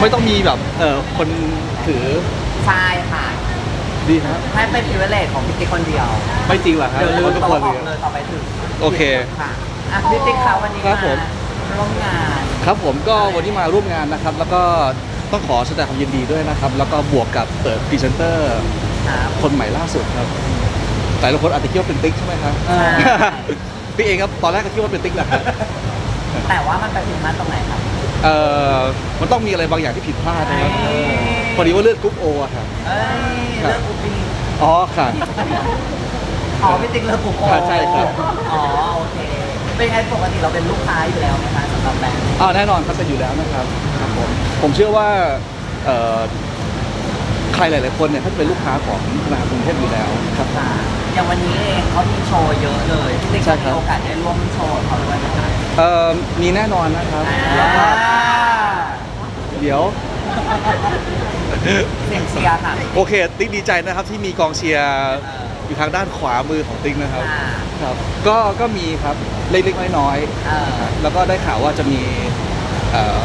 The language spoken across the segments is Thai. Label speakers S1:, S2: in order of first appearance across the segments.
S1: ไม่ต้องมีแบบเออคนถือ
S2: ใช่ค่ะ
S1: ดีครับ
S2: ให้เป็นพิเวเลตของพี่ติ๊กคนเดียว
S1: ไม่จริงเหรอครับ
S2: เดี๋ยวลืม
S1: ทุก
S2: ตัว
S1: คน
S2: อ
S1: เล
S2: อก
S1: ย
S2: เลยต่อไปถึง
S1: โอเค
S2: ค่ะอะพี่ติ๊กคะวันนี้
S1: ครับผม
S2: ร่วมงาน
S1: ครับผมก็วันนี้มาร่วมงานนะครับ แล้วก็ต้องขอแสดงความยินดีด้วยนะครับ แล้วก็บวกกับเปิดพรีเซนเตอร์
S2: ครับ
S1: คนใหม่ล่าสุดครับหลายคนอาจจะคิดว่าเป็นติ๊กใช่ไหมครับ
S2: ใช่
S1: พี่เองครับตอนแรกก็คิดว่าเป็นติ๊กแหละครับ
S2: แต่ว่ามันไปผิดพลาดตรงไหนครับ
S1: เอ่อมันต้องมีอะไรบางอย่างที่ผิดพลาดนะครับ
S2: เอ้ย
S1: พอดีว่าเลือดกรุ๊ปโออะครับ
S2: เอ้ย
S1: ครับ
S2: เลิกอุปี
S1: อ๋อค่ะ
S2: อ๋อพี่ติ๊กเลิกอุปโภ
S1: ครับใช่ครับ
S2: อ๋อโอเค เป็นไงปกติเราเป็นลูกค้าอยู่แล้วไหมคะสำหรับแบรนด์นี้
S1: อ่าแน่นอนครับเป็นอยู่แล้วนะครับครับผมผมเชื่อว่าเอ่อใค รหลาย ๆ คนเนี่ยเขาจะเป็นลูกค้าของธนาคารกรุงเทพอยู่แล้วครับ
S2: ค่ะอย่างวันนี้เองเขามีโชว์เยอะเลยพี่ติ๊ก
S1: ใช่
S2: จะ
S1: ครั
S2: มี
S1: บ
S2: โอกาสได้ร่วมโชว์กับเขาด้วยไหมคะ
S1: เอ่อมีแน่นอนนะครับ
S2: อ่า
S1: แล้วก็เดี๋ยว
S2: เสียงเชียร์ค่ะ
S1: โอเค ติ๊กดีใจนะครับที่มีกองเชียร์
S2: เออ
S1: อยู่ทางด้านขวามือของติ๊กนะครับ
S2: อ่า
S1: ครับ ก็ก็มีครับเล็กๆน้อย
S2: เออ
S1: ๆครับแล้วก็ได้ข่าวว่าจะมีเอ่อ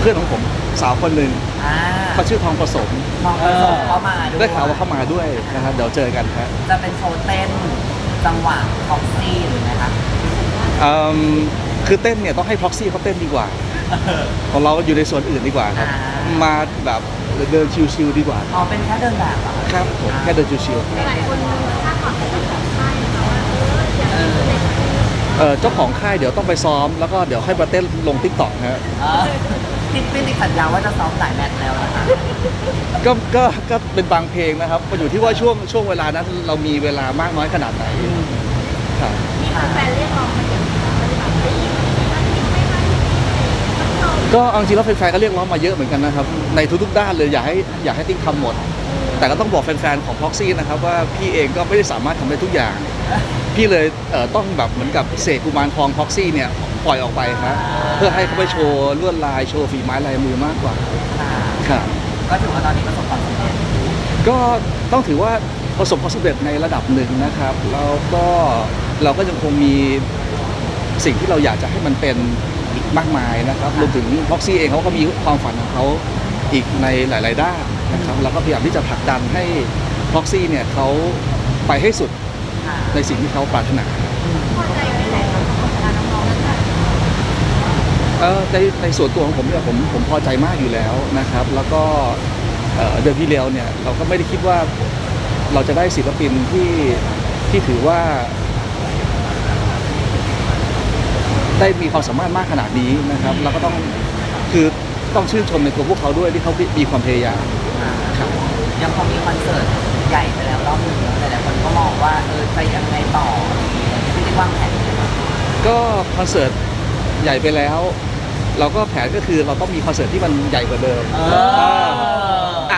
S1: เพื่อนของผม สาวคนหนึ่ง
S2: อ่า
S1: เขาชื่อทองผสม
S2: มองกระจกเข้ามาด้วย
S1: ได้ข่าวว่าเข้ามาด้วยนะครับเดี๋ยวเจอกันครับ
S2: จะเป็นโชว์เต้นจังหวะของซีนไหมคะ
S1: เอิ่มคือเต้นเนี่ยต้องให้พ็อกซี่เขาเต้นดีกว่า ของเราอยู่ในส่วนอื่นดีกว่าครับ
S2: อ่า
S1: มาแบบเดินชิวๆดีกว่า
S2: อ๋อเป็นแค่เดินแบบเหรอคะ
S1: ครับผมแค่เดินชิวๆครับ
S3: หลายคนคาดหวังกับเจ้าของค่ายนะคะว่าเอออยาก
S2: เอ
S3: ให้
S2: อ
S1: เอ่อเจ้าของค่ายเดี๋ยวต้องไปซ้อม แล้วก็เดี๋ยวค่อยมาเต้นลงทิกตอกฮะ
S2: เออ พี่พี่ติ๊กสัญญาว่าจะซ้อมหลายแมตช์แล้วนะคะ
S1: ก็ก็ก็เป็นบางเพลงนะครับมันอยู่ที่ว่าช่วงช่วงเวลานั้นเรามีเวลามากน้อยขนาดไหนครับ
S3: มีแฟนๆเรียกร้องมาอย่างนี้ปฏิบัติได้ยินท่านทิ้งไม่ให้ท่านชม
S1: ก็เอาจริงๆแล้วแฟนๆก็เรียกร้องมาเยอะเหมือนกันนะครับ ในทุกๆด้านเลยอยากให้อยากให้ติ๊กทำหมด แต่ก็ต้องบอกแฟนๆของพ็อกซี่นะครับว่าพี่เองก็ไม่ได้สามารถทำได้ทุกอย่าง พี่เลยเอ่อต้องแบบเหมือนกับเสกกุมารทองพ็อกซี่เนี่ย ปล่อยออกไปครับเพื่อให้เขาไปโชว์ลวดลายโชว์ฝีไม้ลายมือมากกว่า
S2: ค่ะ
S1: ครับ
S2: ก็ถือว่าตอนนี้ประสบความสำเร็จ
S1: ก็ต้องถือว่าประสบความสำเร็จในระดับหนึ่งนะครับแล้วก็เราก็ยังคงมีสิ่งที่เราอยากจะให้มันเป็นอีกมากมายนะครับรวมถึงพ็อกซี่เองเขาก็มีความฝันของเขาอีกในหลาย ๆ ด้านนะครับแล้วก็พยายามที่จะผลักดันให้พ็อกซี่เนี่ยเขาไปให้สุด
S2: ค่ะ
S1: ในสิ่งที่เขาปรารถนา
S3: พอใจแค่ไหนกับผลงานน้องๆนะคะ
S1: เออในในส่วนตัวของผมเนี่ยผมผมพอใจมากอยู่แล้วนะครับ แล้วก็เอ่อเดิมทีเดียวเนี่ยเราก็ไม่ได้คิดว่าเราจะได้ศิลปินที่ที่ถือว่า ได้มีความสามารถมากขนาดนี้นะครับเราก็ต้องคือต้องชื่นชมในตัวพวกเขาด้วยที่เขามีความพยายาม
S2: อ่า
S1: ครับ
S2: ยังพอมีคอนเสิร์ตใหญ่ไปแล้วรอบหนึ่งหลายๆคนก็มองว่าเออจะยังไงต่อพี่ติ๊กวางแผนยังไงบ้าง
S1: ก็คอนเสิร์ตใหญ่ไปแล้ว เราก็แผนก็คือเราต้องมีคอนเสิร์ตที่มันใหญ่กว่าเดิม
S2: เออ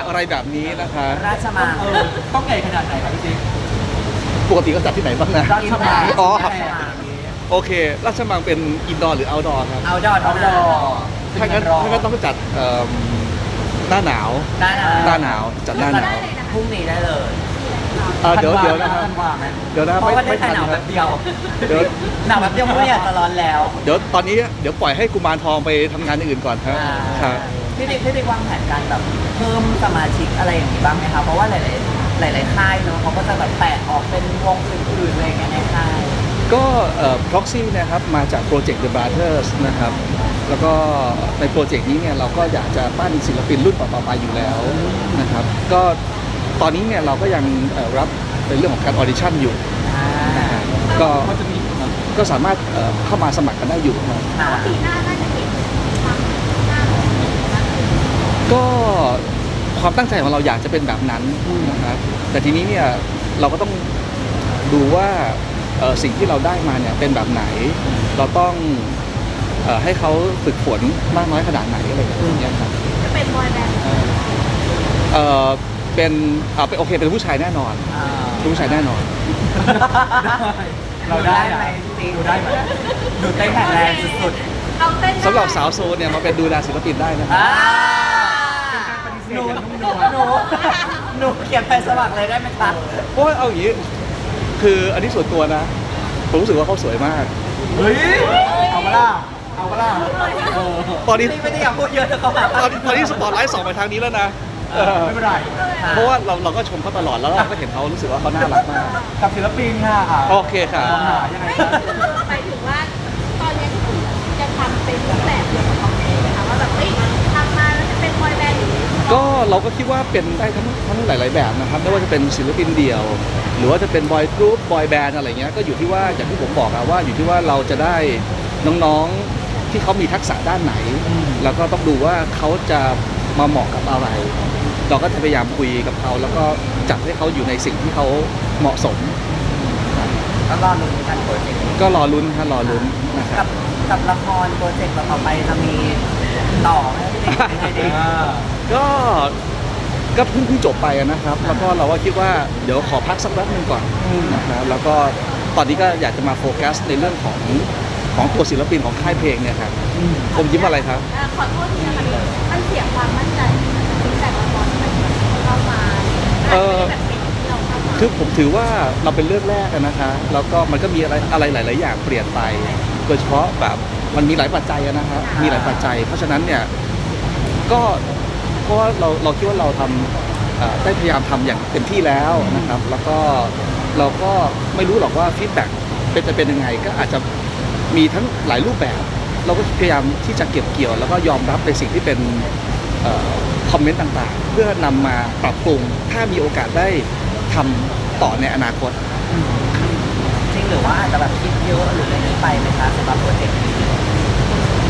S1: อะไรแบบนี้นะคะ
S2: ราชมัง
S4: ต้องใหญ่ขนาดไหนครับพี่ติ๊ก
S1: ปกติก็จัดที่ไหนบ้างนะ
S2: ราชมัง
S1: อ๋อ
S2: ราชมัง
S1: โอเค ราชมังเป็นอินดอร์หรือเอาท์ดอร์ครับ
S2: เอาดอเอาดอ
S1: ถ้างั้นถ้างั้นต้องจัดเอิ่มหน้าหนาว
S2: ได้นะ
S1: หน้าหนาวจัดหน้าหนาว
S2: พรุ่งนี้ได้เลย
S1: อ่าเดี๋ยวเดี๋ยวนะครับ
S2: ธันวาไหม
S1: เดี๋ยวนะ
S2: เพราะว่าได้
S1: ไม่
S2: แค่
S1: ทัน
S2: หนาว
S1: ค
S2: แบ
S1: รับ บ
S2: เดียว
S1: เดี๋ยว
S2: หนาวแบบเดียวไม่อยากจะร้อนแล้ว
S1: เดี๋ยวตอนนี้เดี๋ยวปล่อยให้กุมารทองไปทำงานอย่างอื่นก่อนครับ
S2: อ่า
S1: ครับ
S2: พี่ติ๊กพี่ติ๊กวางแผนการแบบเพิ่มสมาชิกอะไรอย่างนี้บ้างไหมคะเพราะว่าหลาย ๆ หลาย ๆ ค่ายเนอะเขาก็จะแบบแตกออกเป็นวงอื่นๆอะไรอย่างเงี้ยในค่าย
S1: ก็เอ่อ proxy เนะครับมาจากโปรเจกต์ The Brothers นะครับ แล้วก็ในโปรเจกต์นี้เนี่ยเราก็อยากจะปั้นศิลปินรุ่นต่อๆไปอยู่แล้วนะครับ ก็ ตอนนี้เนี่ยเราก็ยังเอ่อรับในเรื่องของการออดิชั่นอยู่นะฮะก็
S4: มันจะมี
S1: ก็สามารถเอ่อเข้ามาสมัครกันได้อยู่ครับ
S2: ค่ะ
S3: ปีหน้าน่าจะเห็นความหน้าของมากขึ้น
S1: ก็ความตั้งใจของเราอยากจะเป็นแบบนั้นนะครับแต่ทีนี้เนี่ยเราก็ต้องดูว่าเอ่อสิ่งที่เราได้มาเนี่ยเป็นแบบไหน เราต้องเอ่อให้เขาฝึกฝนมากน้อยขนาดไหนอะไรอย่างเงี้ยครับ
S3: จะเป็นบอยแบนด์
S1: เอ่อเป็นอ่าเป็นโอเคเป็นผู้ชายแน่นอน
S2: อ่า
S1: เป็นผู้ชายแน่นอน
S4: เราได้
S2: ไหม
S4: อะ
S2: ติ๊ก
S4: ดูได้ไหม
S2: ดูเต้นแข็งแรงสุด
S3: เราเต้นได้
S1: สำหรับสาวโซนเนี่ยมาเป็นดูแลศิลปินได้นะ
S2: ๆ
S1: ครับ
S2: อ่า
S4: ปฏิเส
S2: ห
S4: ธ
S2: นู
S4: อย่างนุ่มน
S2: หนู
S4: วล
S2: หนูหนูเขียนไปสมัครเลยได้ไหมคะ
S1: เพราะว่าเอาอย่างนี้ คืออันนี้ส่วนตัวนะ ผมรู้สึกว่าเขาสวยมาก
S4: เฮ้ยเอามาล่ะ
S1: ค
S4: เอาก็ล่ะเออ
S1: ตอนนี้
S2: ไม่ได้อยากพูดเยอะแต่เขาแบบ
S1: ตอนตอนนี้สปอตไลท์ส่องไปทางนี้แล้วนะ เออ
S4: ไม่เป็นไร
S1: เพราะว่าเราเราก็ชมเขาตลอดแล้วเราก็เห็นเขารู้สึกว่าเขาน่ารักมาก
S4: กับศิลปินค่ะอะ
S1: โอเคค่ะ
S4: ลองหายังไง
S3: ไม่
S4: คะ
S3: คือหมายถึงว่าตอนนี้ที่คุณจะทำเป็นรูปแบบเดียวกับของเองนะคะว่าแบบเฮ้ยทำมาแล้วจะเป็นบอยแบนด์หรือ
S1: ก็เราก็คิดว่าเป็นได้ทั้งทั้งหลาย ๆ แบบนะครับไม่ว่าจะเป็นศิลปินเดี่ยว หรือว่าจะเป็นบอยกรุ๊ปบอยแบนด์อะไรเงี้ยก็อยู่ที่ว่าอย่างที่ผมบอกอะว่าอยู่ที่ว่าเราจะได้น้องๆที่เขามีทักษะด้านไหน แล้วก็ต้องดูว่าเขาจะ มาเหมาะกับอะไร เราก็จะพยายามคุยกับเขา แล้วก็จัดให้เขาอยู่ในสิ่งที่เขาเหมาะสม
S2: แล้วรอลุ้นกันโปรเจกต์นี้
S1: ก็รอลุ้นครับรอลุ้นนะค
S2: กั
S1: รั
S2: บบ กับละครโปรเจกต์ต่อไปจะมีต่อไหมพี่เด็กยังไงดี
S4: อ่า
S1: ก็ก็เพิ่งเพิ่งจบไปอะนะครับ แล้วก็เราก็คิดว่าเดี๋ยวขอพักสักแป๊บนึงก่อนนะครับแล้วก็ตอนนี้ก็อยากจะมาโฟกัสในเรื่องของของตัวศิลปินของค่ายเพลงเนี่ยครับผมยิ้มอะไรครับ
S3: อ่าขอโทษทีนะคะมัน เสียความมั่นใจฟีดแบ็กละครที่มันเข้ามาอาจจะไม่ได้แบบเป็นอย่างที่เราเข้ามา
S1: คือผมถือว่าเราเป็นเรื่องแรกอะนะคะ แล้วก็มันก็มีอะไรอะไรหลาย ๆ อย่างเปลี่ยนไป โดยเฉพาะแบบมันมีหลายปัจจัยอะนะครับมีหลายปัจจัย เพราะฉะนั้นเนี่ยก็เพราะว่าเราเราคิดว่าเราทำเอ่อได้พยายามทำอย่างเต็มที่แล้วนะครับ แล้วก็เราก็ไม่รู้หรอกว่าฟีดแบ็กเป็นจะเป็นยังไง ก็อาจจะมีทั้งหลายรูปแบบ เราก็พยายามที่จะเก็บเกี่ยว แล้วก็ยอมรับในสิ่งที่เป็นเอ่อคอมเมนต์ต่างๆ เพื่อนำมาปรับปรุงถ้ามีโอกาสได้ทำต่อในอนาคต
S2: จริงหรือว่าอาจจะแบบคิดเยอะหรืออะไรนี้ไปไหมคะสำหรับโปรเจกต์นี้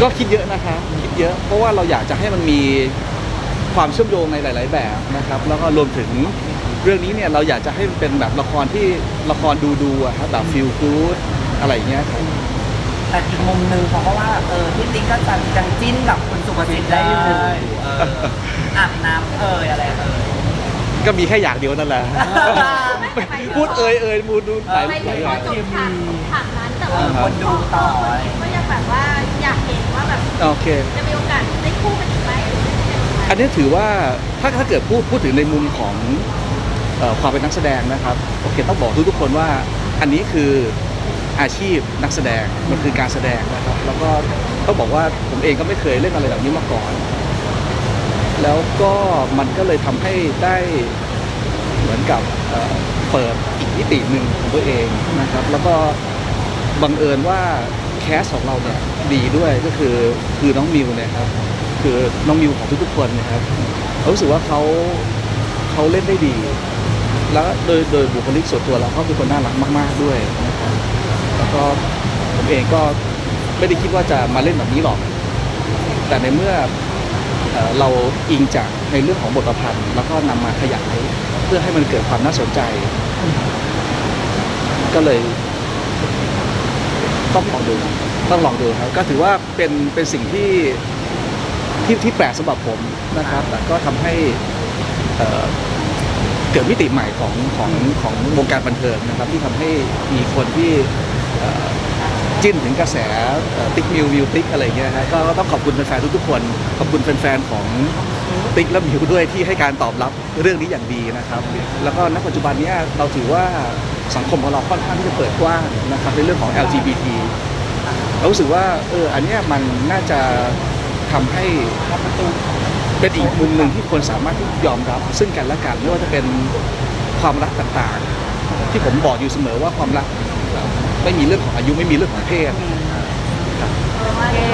S1: ก็คิดเยอะนะคะคิดเยอะเพราะว่าเราอยากจะให้มันมีความเชื่อมโยงในหลาย ๆ แบบนะครับ แล้วก็รวมถึงเรื่องนี้เนี่ยเราอยากจะให้มันเป็นแบบละครที่ละครดูดูๆอะครับแบบฟิลกู๊ดอะไรอย่างเงี้ยครับ
S2: แต่อีกมุมหนึ่งเขาก็ว่าเออพี่ติ๊กก็จะยังจิ้นกับคุณสุภสิทธิ์ได้อยู่เอออาบน้ำเอ่ยอะไรเอ่ย
S1: ก็มีแค่อย่างเดียวนั่นแหละ พูดเอ่ยเอ่ยมูดูหลาย
S3: ไป
S1: ห
S3: ถึ
S1: ลางยอ
S3: พอย่างจบฉากฉากนั้นแต่ว่า
S2: เออคนดูต่อ
S3: ก็ยังแบบว่าอยากเห็นว่าแบบ
S1: โอเค
S3: จะมีโอกาสได้คู่กันอีกไหมหรือจะยังไง
S1: อันนี้ถือว่าถ้าถ้าเกิดพูดพูดถึงในมุมของเอ่อความเป็นนักแสดงนะครับโอเคต้องบอกทุกทุกๆคนว่าอันนี้คือ อาชีพนักแสดงมันคือการแสดงนะครับ แล้วก็ต้องบอกว่าผมเองก็ไม่เคยเล่นอะไรแบบนี้มาก่อน แล้วก็มันก็เลยทำให้ได้เหมือนกับเปิดอีกมิติหนึ่งของตัวเองนะครับ แล้วก็บังเอิญว่าแคสของเราเนี่ยดีด้วยก็คือคือน้องมิวเนี่ยครับคือน้องมิวของทุกๆคนนะครับรารู้สึกว่าเขาเขาเล่นได้ดี แล้วโดยโดยบุคลิกส่วนตัวเราเขาเป็นคนน่ารักมาก ๆด้วยนะครับ แล้วก็ผมเองก็ไม่ได้คิดว่าจะมาเล่นแบบนี้หรอก แต่ในเมื่อเอเราอิงจากในเรื่องของบทประพันธ์แล้วก็นำมาขยายเพื่อให้มันเกิดความน่าสนใจ ก็เลย ต้องลองดูต้องลองดูครับ ก็ถือว่าเป็นเป็นสิ่งที่ที่ที่แปลกสำหรับผมนะครับ แต่ก็ทำให้เอ่อเกิดมิติใหม่ของของของวงการบันเทิงนะครับ ที่ทำให้มีคนที่ จิ้นถึงกระแสติ๊กมิวมิวติ๊กอะไรเงี้ยฮะก็ต้องขอบคุณแฟนๆทุกๆคน ขอบคุณแฟนๆของติ๊กและมิวด้วยที่ให้การตอบรับเรื่องนี้อย่างดีนะครับ แล้วก็ณปัจจุบันนี้เราถือว่าสังคมของเราค่อนข้างที่จะเปิดกว้างนะครับในเรื่องของ LGBT เรารู้สึกว่าเอออันเนี้ยมันน่าจะทำให้เป็นอีกมุมหนึ่งที่คนสามารถที่ยอมรับ ซึ่งกันและกันไม่ว่าจะเป็นความรักต่างๆ ที่ผมบอกอยู่เสมอว่าความรัก ไม่มีเรื่องของอายุไม่มีเรื่องของเพศ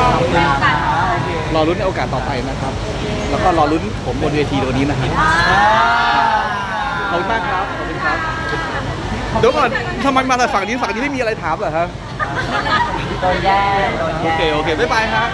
S3: รอรุ้นในโอกาส
S1: รอรุ้นในโอกาสต่อไปนะครับ แล้วก็รอรุ้นผมบนเวทีวันนี้นะครับขอบคุณมากครับ ขอบคุณครับ เดี๋ยวก่อนทำไมมาแต่ฝั่งนี้ฝั่งนี้ไม่มีอะไรถามเหรอครับ
S2: โดนแย่งโดน
S1: โอ
S2: แย่ง
S1: เค โอเค บ๊ายบายฮะ